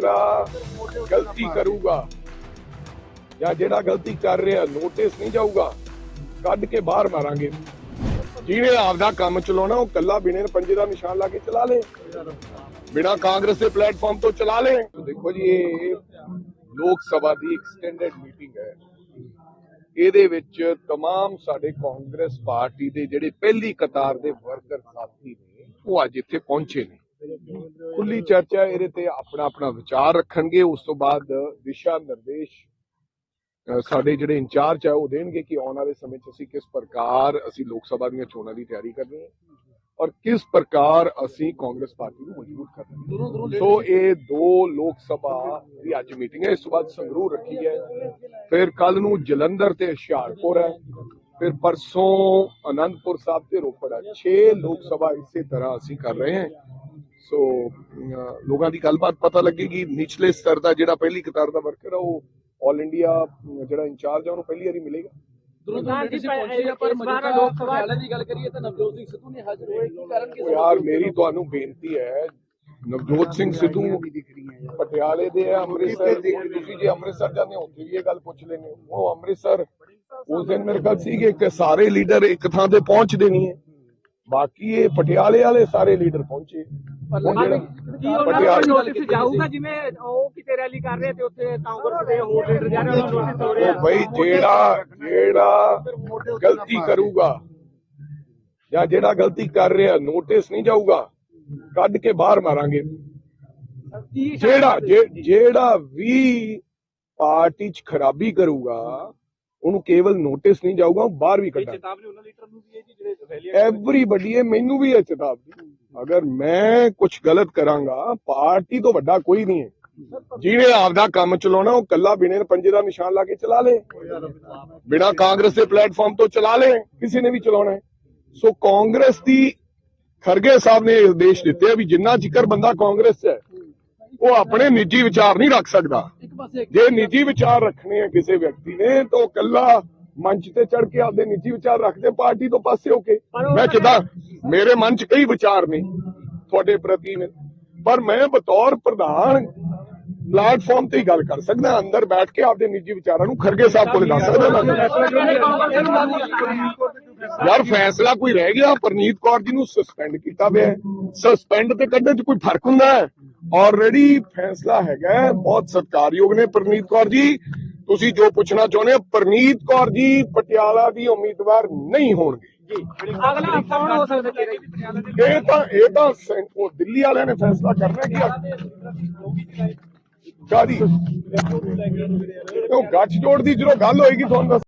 ਜਿਹੜਾ ਗਲਤੀ ਕਰੂਗਾ ਜਾਂ ਜਿਹੜਾ ਗਲਤੀ ਕਰ ਰਿਹਾ ਨੋਟਿਸ ਨਹੀਂ ਜਾਊਗਾ ਕੱਢ ਕੇ ਬਾਹਰ ਮਾਰਾਂਗੇ ਜਿਹਨੇ ਆਪਦਾ ਕੰਮ ਚਲਾਉਣਾ ਉਹ ਕੱਲਾ ਬਿਨੇ ਪੰਜੇ ਦਾ ਨਿਸ਼ਾਨ ਲਾ ਕੇ ਚਲਾ ਲੇ ਬਿਨਾ ਕਾਂਗਰਸ ਦੇ ਪਲੇਟਫਾਰਮ ਤੋਂ ਚਲਾ ਲੇ ਦੇਖੋ ਜੀ ਇਹ ਲੋਕ ਸਭਾ ਦੀ ਐਕਸਟੈਂਡਡ ਮੀਟਿੰਗ ਹੈ ਇਹਦੇ ਵਿੱਚ तमाम ਸਾਡੇ ਕਾਂਗਰਸ ਪਾਰਟੀ ਦੇ ਜਿਹੜੇ ਪਹਿਲੀ ਕਤਾਰ ਦੇ ਵਰਕਰ ਸਾਥੀ ਨੇ ਉਹ ਅੱਜ ਇੱਥੇ ਪਹੁੰਚੇ ਨੇ ਖੁੱਲੀ ਚਰਚਾ ਇਹਦੇ ਤੇ ਆਪਣਾ ਆਪਣਾ ਵਿਚਾਰ ਰੱਖਣਗੇ। ਉਸ ਤੋਂ ਬਾਅਦ ਦਿਸ਼ਾ ਨਿਰਦੇਸ਼ ਸਾਡੇ ਜਿਹੜੇ ਇੰਚਾਰਜ ਹੈ ਉਹ ਦੇਣਗੇ ਕਿ ਆਉਣ ਵਾਲੇ ਸਮੇਂ 'ਚ ਅਸੀਂ ਕਿਸ ਪ੍ਰਕਾਰ ਅਸੀਂ ਲੋਕ ਸਭਾ ਦੀਆਂ ਚੋਣਾਂ ਦੀ ਤਿਆਰੀ ਕਰਨੀ ਹੈ ਔਰ ਕਿਸ ਪ੍ਰਕਾਰ ਅਸੀਂ ਕਾਂਗਰਸ ਪਾਰਟੀ ਨੂੰ ਮਜ਼ਬੂਤ ਕਰਨਾ ਹੈ। ਸੋ ਇਹ ਦੋ ਲੋਕ ਸਭਾ ਦੀ ਅੱਜ ਮੀਟਿੰਗ ਹੈ। ਇਸ ਤੋਂ ਬਾਅਦ ਸੰਗਰੂਰ ਰੱਖੀ ਹੈ। ਫਿਰ ਕੱਲ ਨੂੰ ਜਲੰਧਰ ਤੇ ਹੁਸ਼ਿਆਰਪੁਰ ਹੈ। ਫਿਰ ਪਰਸੋਂ ਅਨੰਦਪੁਰ ਸਾਹਿਬ ਤੇ ਰੋਪੜ ਹੈ। 6 ਲੋਕ ਸਭਾ ਇਸੇ ਤਰ੍ਹਾਂ ਅਸੀਂ ਕਰ ਰਹੇ ਹਾਂ। ਸੋ ਲੋਕਾਂ ਦੀ ਗੱਲਬਾਤ ਪਤਾ ਲੱਗੇਗੀ ਨਿਚਲੇ ਸਤਰ ਦਾ ਜਿਹੜਾ ਪਹਿਲੀ ਕਤਾਰ ਦਾ ਵਰਕਰ ਹੈ ਉਹ ਆਲ ਇੰਡੀਆ ਜਿਹੜਾ ਇੰਚਾਰਜ ਹੈ ਉਹਨੂੰ ਪਹਿਲੀ ਵਾਰੀ ਮਿਲੇਗਾ। ਦੋਨੋਂ ਦੋਨੋਂ ਸੀ ਪਹੁੰਚੇ ਆ ਪਰ ਮੌਜੂਦਾ ਲੋਕ ਸਭਾ ਦੀ ਗੱਲ ਕਰੀਏ ਤਾਂ ਨਵਜੋਤ ਸਿੰਘ ਸਿੱਧੂ ਨੇ ਹਾਜ਼ਰ ਹੋਏ। ਕੀ ਕਾਰਨ ਕਿ ਉਹ ਯਾਰ ਮੇਰੀ ਤੁਹਾਨੂੰ ਬੇਨਤੀ ਹੈ ਨਵਜੋਤ ਸਿੰਘ ਸਿੱਧੂ ਪਟਿਆਲੇ ਦੇ ਆ ਅੰਮ੍ਰਿਤਸਰ ਦੇ ਤੁਸੀਂ ਜੇ ਅੰਮ੍ਰਿਤਸਰ ਜਾਂਦੇ ਹੋ ਉੱਥੇ ਵੀ ਇਹ ਗੱਲ ਪੁੱਛ ਲੈਣੇ ਉਹ ਅੰਮ੍ਰਿਤਸਰ ਉਸ ਦਿਨ ਮੇਰੇ ਖਿਆਲ ਸੀ ਕਿ ਸਾਰੇ ਲੀਡਰ ਇੱਕ ਥਾਂ ਤੇ ਪਹੁੰਚਦੇ ਨਹੀਂ ਹੈ। ਬਾਕੀ ਇਹ ਪਟਿਆਲੇ ਵਾਲੇ ਸਾਰੇ ਲੀਡਰ ਪਹੁੰਚੇ। ਪਟਿਆਲੇ ਨੋਟਿਸ ਜਾਊਗਾ ਜਿਵੇਂ ਉਹ ਕਿਤੇ ਰੈਲੀ ਕਰ ਰਹੇ ਤੇ ਉੱਥੇ ਕਾਂਗਰਸ ਦੇ ਹੋਰ ਲੀਡਰ ਜਾ ਰਹੇ ਉਹਨਾਂ ਨੂੰ ਨੋਟਿਸ ਹੋ ਰਿਹਾ ਉਹ ਬਈ ਜਿਹੜਾ ਜਿਹੜਾ ਗਲਤੀ ਕਰੂਗਾ ਜਾਂ ਜਿਹੜਾ ਗਲਤੀ ਕਰ ਰਿਹਾ ਨੋਟਿਸ ਨਹੀਂ ਜਾਊਗਾ ਕੱਢ ਕੇ ਬਾਹਰ ਮਾਰਾਂਗੇ। ਜਿਹੜਾ ਜਿਹੜਾ ਵੀ ਪਾਰਟੀ 'ਚ ਖਰਾਬੀ ਕਰੂਗਾ ਉਹਨੂੰ ਕੇਵਲ ਨੋਟਿਸ ਨਹੀਂ ਜਾਊਗਾ ਉਹ ਬਾਹਰ ਵੀ ਕੱਢਾਂਗੇ। ਚੇਤਾਵਨੀ ਉਹਨਾਂ ਲੀਡਰ ਨੂੰ ਵੀ ਹੈ ਜੀ ਜਿਹੜੇ ਰੈਲੀ ਐਵਰੀਬਡੀ ਹੈ ਮੈਨੂੰ ਵੀ ਇਹ ਚੇਤਾਵਨੀ। ਅਗਰ ਮੈਂ ਕੁਝ ਗਲਤ ਕਰਾਂਗਾ ਪਾਰਟੀ ਤੋਂ ਵੱਡਾ ਕੋਈ ਨਹੀਂ ਹੈ। ਜਿਹਨੇ ਆਪਦਾ ਕੰਮ ਚਲਾਉਣਾ ਉਹ ਕੱਲਾ ਬਿਨੇ ਪੰਜੇ ਦਾ ਨਿਸ਼ਾਨ ਲਾ ਕੇ ਚਲਾ ਲੇ। ਬਿਨਾ ਕਾਂਗਰਸ ਦੇ ਪਲੇਟਫਾਰਮ ਤੋਂ ਚਲਾ ਲੇ ਕਿਸੇ ਨੇ ਵੀ ਚਲਾਉਣਾ ਸੋ ਕਾਂਗਰਸ ਦੀ ਖਰਗੇ ਸਾਹਿਬ ਨੇ ਆਦੇਸ਼ ਦਿੱਤੇ ਆ ਵੀ ਜਿੰਨਾ ਜ਼ਿਕਰ ਬੰਦਾ ਕਾਂਗਰਸ 'ਚ ਹੈ ਉਹ ਆਪਣੇ ਨਿੱਜੀ ਵਿਚਾਰ ਨਹੀਂ ਰੱਖ ਸਕਦਾ। ਜੇ ਨਿੱਜੀ ਵਿਚਾਰ ਰੱਖਣੇ ਆ ਕਿਸੇ ਵਿਅਕਤੀ ਨੇ ਤਾਂ ਕੱਲਾ ਮੰਚ ਤੇ ਚੜ ਕੇ ਆਪਦੇ ਨਿੱਜੀ ਵਿਚਾਰ ਰੱਖਦੇ ਪਾਰਟੀ ਤੋਂ ਪਾਸੇ ਹੋ ਕੇ। ਮੈਂ ਕਿਦਾਂ ਮੇਰੇ ਮਨ 'ਚ ਕਈ ਵਿਚਾਰ ਨੇ ਤੁਹਾਡੇ ਪ੍ਰਤੀ ਨੇ ਪਰ ਮੈਂ ਬਤੌਰ ਪ੍ਰਧਾਨ ਪਲੇਟਫਾਰਮ ਤੇ ਹੀ ਗੱਲ ਕਰ ਸਕਦਾ ਅੰਦਰ ਬੈਠ ਕੇ ਆਪਦੇ ਨਿੱਜੀ ਵਿਚਾਰਾਂ ਨੂੰ ਖਰਗੇ ਸਾਹਿਬ ਕੋਲੇ ਦੱਸ ਸਕਦਾ ਯਾਰ ਫੈਸਲਾ ਕੋਈ ਰਹਿ ਗਿਆ ਪਰਨੀਤ ਕੌਰ ਜੀ ਨੂੰ ਸਸਪੈਂਡ ਕੀਤਾ ਪਿਆ ਸਸਪੈਂਡ ਤੇ ਕੱਢਣ 'ਚ ਕੋਈ ਫ਼ਰਕ ਹੁੰਦਾ ਹੈ? ਆਲਰੇਡੀ ਫੈਸਲਾ ਹੈਗਾ ਬਹੁਤ ਸਤਿਕਾਰਯੋਗ ਨੇ ਪਰਨੀਤ ਕੌਰ ਜੀ। ਤੁਸੀਂ ਜੋ ਪੁੱਛਣਾ ਚਾਹੁੰਦੇ ਹੋ ਪਰਨੀਤ ਕੌਰ ਜੀ ਪਟਿਆਲਾ ਦੀ ਉਮੀਦਵਾਰ ਨਹੀਂ ਹੋਣਗੇ। ਅਗਲਾ ਕੌਣ ਹੋ ਸਕਦਾ ਤੇਰੇ ਪਟਿਆਲੇ ਦੇ ਇਹ ਤਾਂ ਇਹ ਤਾਂ ਸੈਂ- ਉਹ ਦਿੱਲੀ ਵਾਲਿਆਂ ਨੇ ਫੈਸਲਾ ਕਰਨਾ ਕਿ ਕਾਦੀ? ਉਹ ਗੱਠ ਜੋੜ ਦੀ ਜਦੋਂ ਗੱਲ ਹੋਏਗੀ ਤੁਹਾਨੂੰ ਦੱਸ